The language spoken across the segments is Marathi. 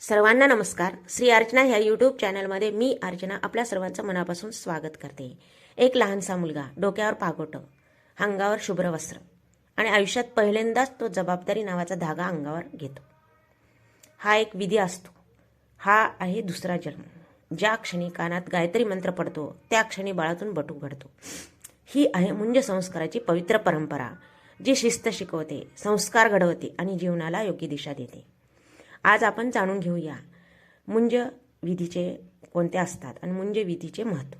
सर्वांना नमस्कार. श्री अर्चना ह्या यूट्यूब चॅनलमध्ये मी अर्चना आपल्या सर्वांचं मनापासून स्वागत करते. एक लहानसा मुलगा डोक्यावर पागोटं अंगावर शुभ्र वस्त्र आणि आयुष्यात पहिल्यांदाच तो जबाबदारी नावाचा धागा अंगावर घेतो. हा एक विधी असतो. हा आहे दुसरा जन्म. ज्या क्षणी कानात गायत्री मंत्र पडतो त्या क्षणी बाळातून बटू घडतो. ही आहे मुंज संस्काराची पवित्र परंपरा जी शिस्त शिकवते संस्कार घडवते आणि जीवनाला योग्य दिशा देते. आज आपण जाणून घेऊया मुंज विधीचे कोणते असतात आणि मुंज विधीचे महत्त्व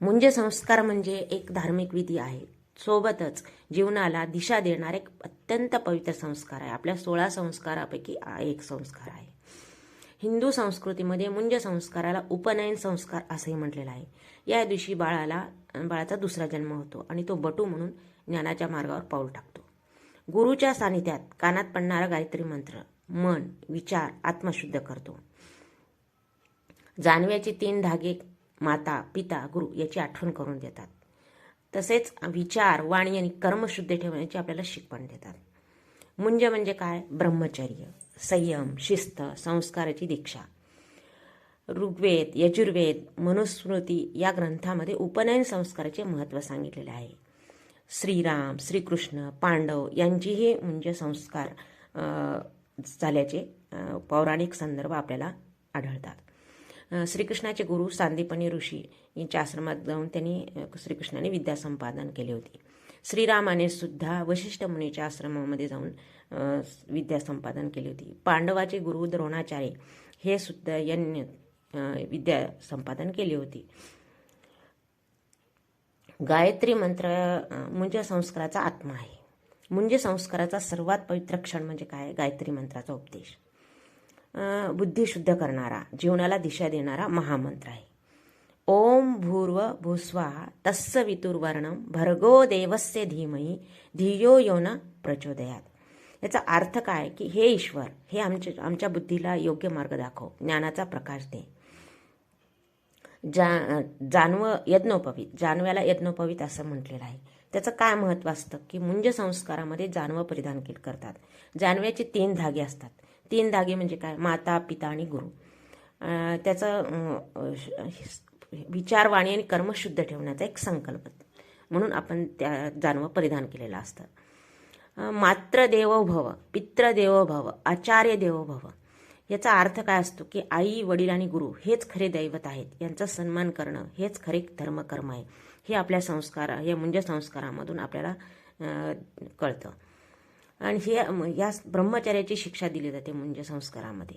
मुंज संस्कार म्हणजे एक धार्मिक विधी आहे. सोबतच जीवनाला दिशा देणारे एक अत्यंत पवित्र संस्कार आहे. आपल्या सोळा संस्कारापैकी हा एक संस्कार आहे. हिंदू संस्कृतीमध्ये मुंज संस्काराला उपनयन संस्कार असंही म्हटलेलं आहे. या दिवशी बाळाला बाळाचा दुसरा जन्म होतो आणि तो बटू म्हणून ज्ञानाच्या मार्गावर पाऊल टाकतो. गुरुच्या सानिध्यात कानात पडणारा गायत्री मंत्र मन विचार आत्मशुद्ध करतो. जानव्याचे तीन धागे माता पिता गुरु याची आठवण करून देतात. तसेच विचार वाणी आणि कर्मशुद्ध ठेवण्याची आपल्याला शिकवण देतात. मुंज म्हणजे काय? ब्रह्मचर्य संयम शिस्त संस्काराची दीक्षा. ऋग्वेद यजुर्वेद मनुस्मृती या ग्रंथामध्ये उपनयन संस्काराचे महत्त्व सांगितलेले आहे. श्रीराम श्रीकृष्ण पांडव यांचीही म्हणजे संस्कार झाल्याचे पौराणिक संदर्भ आपल्याला आढळतात. श्रीकृष्णाचे गुरु सांदीपनी ऋषी यांच्या आश्रमात जाऊन त्यांनी श्रीकृष्णाने विद्या संपादन केली होती. श्रीरामाने सुद्धा वशिष्ठ मुनीच्या आश्रमामध्ये जाऊन विद्यासंपादन विद्या संपादन केली होती. पांडवाचे गुरु द्रोणाचार्य हे सुद्धा यांनी विद्या संपादन केली होती. गायत्री मंत्र म्हणजे मुंज संस्काराचा आत्मा आहे. म्हणजे संस्काराचा सर्वात पवित्र क्षण म्हणजे काय? गायत्री मंत्राचा उपदेश. बुद्धी शुद्ध करणारा जीवनाला दिशा देणारा महामंत्र आहे. ओम भूर्व भूस्वाहा तस्स वितुर्वर्णम भर्गो देवस्य धीमही धियो यो न प्रचोदयात. याचा अर्थ काय? की हे ईश्वर हे आमच्या आमच्या बुद्धीला योग्य मार्ग दाखव ज्ञानाचा प्रकाश दे. जा जानव यज्ञोपवीत जानव्याला यज्ञोपवीत असं म्हटलेलं आहे. त्याचं काय महत्त्व असतं? की मुंज संस्कारामध्ये जानवं परिधान केलं करतात. जानव्याचे तीन धागे असतात. तीन धागे म्हणजे काय? माता पिता आणि गुरु. त्याचं विचारवाणी आणि कर्मशुद्ध ठेवण्याचा एक संकल्प. म्हणून आपण त्या जानवं परिधान केलेलं असतं. मात्र देवो भव पित्र देवो भव आचार्य देवो भव. याचा अर्थ काय असतो? की आई वडील आणि गुरु हेच खरे दैवत आहेत. यांचा सन्मान करणं हेच खरे धर्मकर्म आहे. हे आपल्या संस्कार या म्हणजे संस्कारामधून आपल्याला कळतं. आणि हे या ब्रह्मचर्याची शिक्षा दिली जाते म्हणजे संस्कारामध्ये.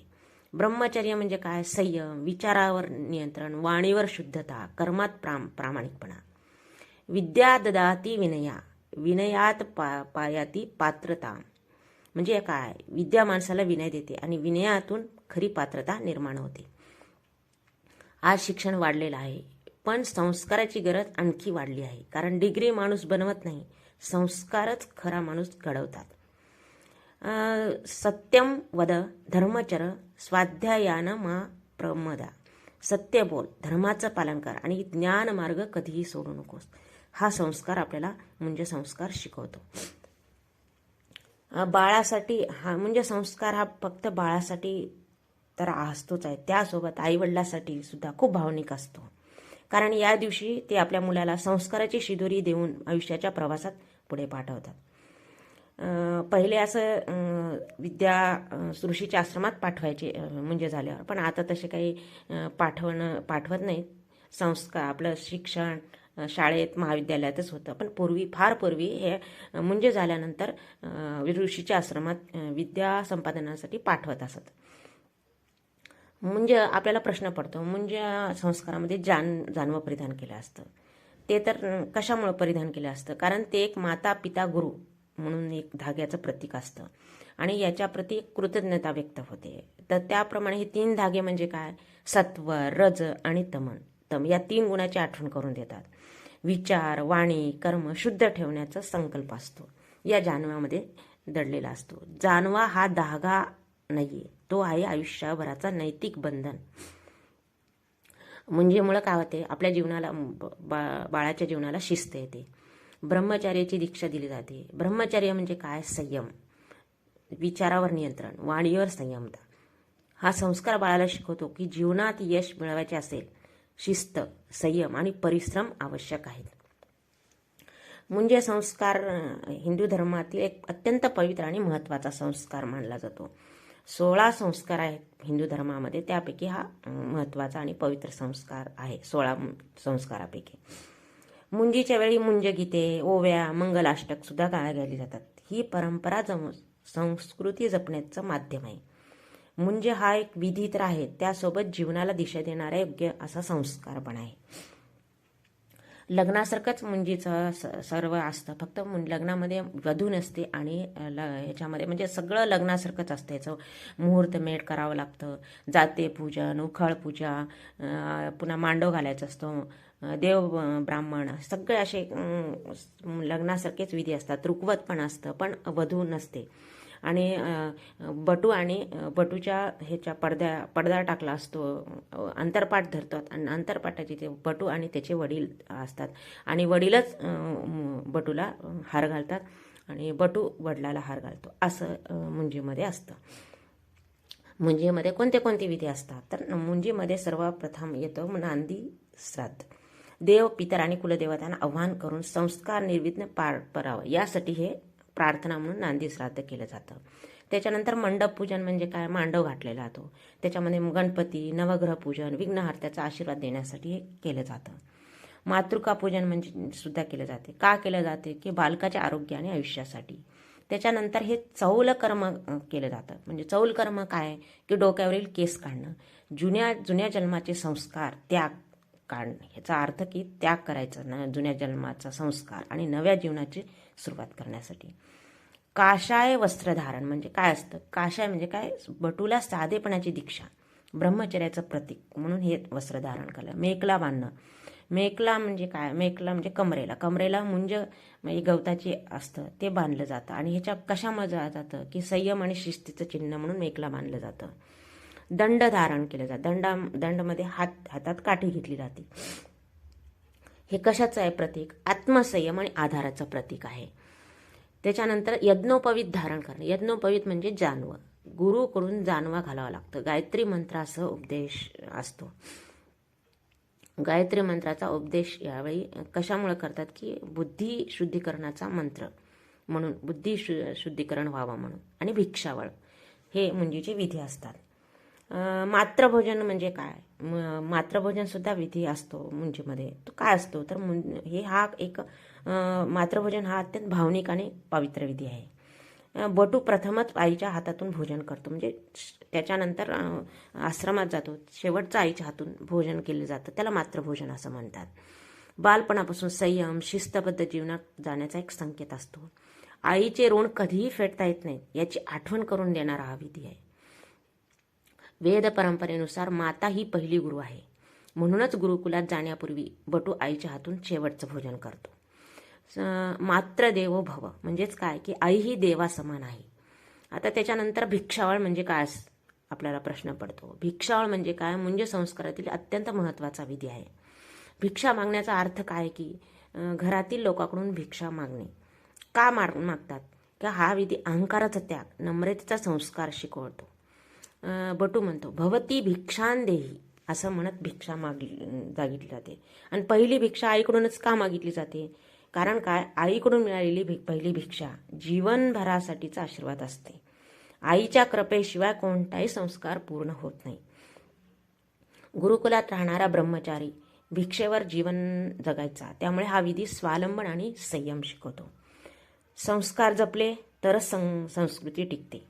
ब्रह्मचर्य म्हणजे काय? संयम विचारावर नियंत्रण वाणीवर शुद्धता कर्मात प्राम प्रामाणिकपणा. विद्या ददाती विनया विनयात पा पायाती पात्रता. म्हणजे काय? विद्या माणसाला विनय देते आणि विनयातून खरी पात्रता निर्माण होते. आज शिक्षण वाढलेलं आहे. पण संस्काराची गरज आणखी वाढली आहे. कारण डिग्री माणूस बनवत नाही संस्कारच खरा माणूस घडवतात. सत्यम वद धर्मचर स्वाध्यायान मा प्रमदा. सत्य बोल धर्माचं पालन कर आणि ज्ञान मार्ग कधीही सोडू नकोस. हा संस्कार आपल्याला म्हणजे संस्कार शिकवतो. बाळासाठी हा म्हणजे संस्कार हा फक्त बाळासाठी तर असतोच आहे. त्यासोबत आईवडिलासाठी सुद्धा खूप भावनिक असतो. कारण या दिवशी ते आपल्या मुलाला संस्काराची शिदोरी देऊन आयुष्याच्या प्रवासात पुढे पाठवतात. पहिले असं विद्या ऋषीच्या आश्रमात पाठवायचे म्हणजे झाल्यावर. पण आता तसे काही पाठवणं पाठवत नाहीत. संस्कार आपलं शिक्षण शाळेत महाविद्यालयातच होतं. पण पूर्वी फार पूर्वी हे मुंज म्हणजे झाल्यानंतर ऋषीच्या आश्रमात विद्या संपादनासाठी पाठवत असत. म्हणजे आपल्याला प्रश्न पडतो. म्हणजे संस्कारामध्ये जान जानवं परिधान केलं असतं. ते तर कशामुळं परिधान केलं असतं? कारण ते एक माता पिता गुरु म्हणून एक धाग्याचं प्रतीक असतं. आणि याच्याप्रती कृतज्ञता व्यक्त होते. तर त्याप्रमाणे हे तीन धागे म्हणजे काय? सत्व रज आणि तमन. तम या तीन गुणाची आठवण करून देतात. विचार वाणी कर्म शुद्ध ठेवण्याचा संकल्प असतो. या जानव्यामध्ये दडलेला असतो. जानवा हा धागा नाहीये. तो आहे आयुष्यभराचा नैतिक बंधन. म्हणजे मुळे काय होते आपल्या जीवनाला बा- बाळाच्या जीवनाला शिस्त येते. ब्रह्मचार्याची दीक्षा दिली जाते. ब्रह्मचर्य म्हणजे काय? संयम. विचारावर नियंत्रण. वाणीवर संयमता. हा संस्कार बाळाला शिकवतो की जीवनात यश मिळवायचे असेल शिस्त संयम आणि परिश्रम आवश्यक आहेत. म्हणजे संस्कार हिंदू धर्मातील एक अत्यंत पवित्र आणि महत्त्वाचा संस्कार मानला जातो. सोळा संस्कार आहेत हिंदू धर्मामध्ये. त्यापैकी हा महत्त्वाचा आणि पवित्र संस्कार आहे सोळा संस्कारापैकी. मुंजीच्या वेळी मुंजगीते ओव्या मंगलाष्टक सुद्धा गाळ्या गेली जातात. ही परंपरा जम संस्कृती जपण्याचं माध्यम आहे. मुंज हा एक विधी तर आहे त्यासोबत जीवनाला दिशा देणारा योग्य असा संस्कार पण आहे. लग्नासारखंच म्हणजे मुंजीचं स सर्व असतं. फक्त मुं लग्नामध्ये वधू नसते आणि ल ह्याच्यामध्ये म्हणजे सगळं लग्नासारखंच असतं. याचं मुहूर्त मेट करावं लागतं. जाते पूजन उखळ पूजा पुन्हा मांडव घालायचं असतो. देव ब्राह्मण सगळे असे लग्नासारखेच विधी असतात. रुकवत पण असतं पण वधू नसते. आणि बटू आणि बटूच्या ह्याच्या पडद्या पडदा टाकला असतो. अंतरपाठ धरतात आणि अंतरपाठाचे ते बटू आणि त्याचे वडील असतात. आणि वडीलच बटूला हार घालतात आणि बटू वडिलाला हार घालतो. असं मुंजीमध्ये असतं. मुंजीमध्ये कोणते कोणते विधी असतात? तर मुंजीमध्ये सर्वप्रथम येतो नांदी श्राद्ध. देव पितर आणि कुलदेवतांना आव्हान करून संस्कार निर्विघ्न पार परावं. यासाठी हे प्रार्थना म्हणून नांदी श्राद्ध केलं जातं. त्याच्यानंतर मंडप पूजन म्हणजे काय? मांडव घातलेला जातो त्याच्यामध्ये गणपती नवग्रह पूजन विघ्नहर्त्याचा आशीर्वाद देण्यासाठी हे केलं जातं. मातृका पूजन म्हणजे सुद्धा केलं जाते. का केलं जाते? की बालकाच्या आरोग्य आणि आयुष्यासाठी. त्याच्यानंतर हे चौल कर्म केलं जातं. म्हणजे चौल कर्म काय? की डोक्यावरील केस काढणं. जुन्या जुन्या जन्माचे संस्कार त्याग काढणं ह्याचा अर्थ की त्याग करायचा ना जुन्या जन्माचा संस्कार आणि नव्या जीवनाची सुरुवात करण्यासाठी. काशाय वस्त्रधारण म्हणजे काय असतं? काशाय म्हणजे काय? बटूला साधेपणाची दीक्षा ब्रह्मचर्याचं प्रतीक म्हणून हे वस्त्रधारण केलं. मेकला बांधणं. मेकला म्हणजे काय? मेकला म्हणजे कमरेला. कमरेला मुंज म्हणजे गवताची असतं ते बांधलं जातं. आणि ह्याच्या कशामुळे जातं? की संयम आणि शिस्तीचं चिन्ह म्हणून मेकला बांधलं जातं. दंड धारण केलं जातं. दंडा दंडमध्ये हात हातात काठी घेतली जाते. हे कशाचं आहे प्रतीक? आत्मसंयम आणि आधाराचं प्रतीक आहे. त्याच्यानंतर यज्ञोपवीत धारण करणं. यज्ञोपवीत म्हणजे जानवं. गुरुकडून जानवा घालावं लागतं. गायत्री मंत्रासह उपदेश असतो. गायत्री मंत्राचा उपदेश यावेळी कशामुळे करतात की बुद्धी शुद्धीकरणाचा मंत्र म्हणून बुद्धी शु शुद्धीकरण व्हावं म्हणून आणि भिक्षावळ हे मुंजीचे विधी असतात. मात्रभोजन म्हणजे काय? म- मात्रभोजनसुद्धा विधी असतो मुंजीमध्ये. तो काय असतो? तर मुं हे हा एक मातृभोजन मात्रभोजन हा अत्यंत भावनिक आणि पवित्र विधी आहे. बटू प्रथमच आईच्या हातातून भोजन करतो. म्हणजे श- त्याच्यानंतर आश्रमात जातो. शेवटचं आईच्या हातून भोजन केलं जातं. त्याला मात्रभोजन असं म्हणतात. बालपणापासून संयम शिस्तबद्ध जीवनात जाण्याचा एक संकेत असतो. आईचे ऋण कधीही फेडता येत नाही याची आठवण करून देणारा हा विधी आहे. वेद परंपरेनुसार माता ही पहिली गुरु आहे. म्हणूनच गुरुकुलात जाण्यापूर्वी बटू आईच्या हातून शेवटचं भोजन करतो. स- मात्र देवो भव म्हणजेच काय? की आई ही देवा समान आहे. आता त्याच्यानंतर भिक्षावळ म्हणजे काय आपल्याला प्रश्न पडतो. भिक्षावळ म्हणजे काय? म्हणजे संस्कारातील अत्यंत महत्त्वाचा विधी आहे. भिक्षा मागण्याचा अर्थ काय? की घरातील लोकांकडून भिक्षा मागणे. का मार मागतात? का हा विधी अहंकाराचा त्याग नम्रतेचा संस्कार शिकवतो. बटू म्हणतो भवती भिक्षान देही. असं म्हणत भिक्षा मागली मागितली जाते. आणि पहिली भिक्षा आईकडूनच का मागितली जाते? कारण काय? आईकडून मिळालेली भि पहिली भिक्षा जीवनभरासाठीचा आशीर्वाद असते. आईच्या कृपेशिवाय कोणताही संस्कार पूर्ण होत नाही. गुरुकुलात राहणारा ब्रह्मचारी भिक्षेवर जीवन जगायचा. त्यामुळे हा विधी स्वावलंबन आणि संयम शिकवतो. संस्कार जपले तरच सं संस्कृती टिकते.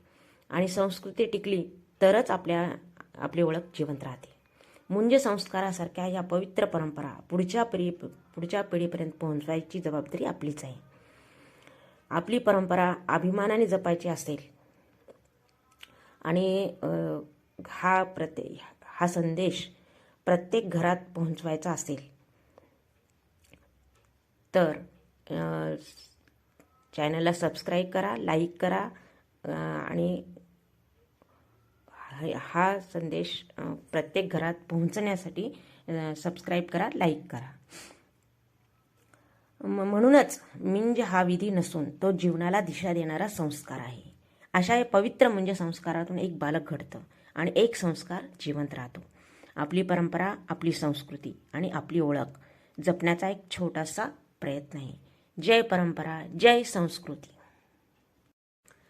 आणि संस्कृती टिकली तरच आपल्या आपली ओळख जिवंत राहते. मुंज संस्कारासारख्या या पवित्र परंपरा पुढच्या पिढी पुढच्या पिढीपर्यंत पोहोचवायची जबाबदारी आपलीच आहे. आपली परंपरा अभिमानाने जपायची असेल आणि हा प्रत्ये हा संदेश प्रत्येक घरात पोहोचवायचा असेल तर चॅनलला सबस्क्राईब करा लाईक करा आणि हा- संदेश प्रत्येक घरात पोहोचण्यासाठी सबस्क्राईब करा लाईक करा. म्हणूनच मिंज हा विधी नसून तो जीवनाला दिशा देणारा संस्कार आहे. अशा या पवित्र म्हणजे संस्कारातून एक बालक घडतं आणि एक संस्कार जिवंत राहतो. आपली परंपरा आपली संस्कृती आणि आपली ओळख जपण्याचा एक छोटासा प्रयत्न आहे. जय परंपरा जय संस्कृती.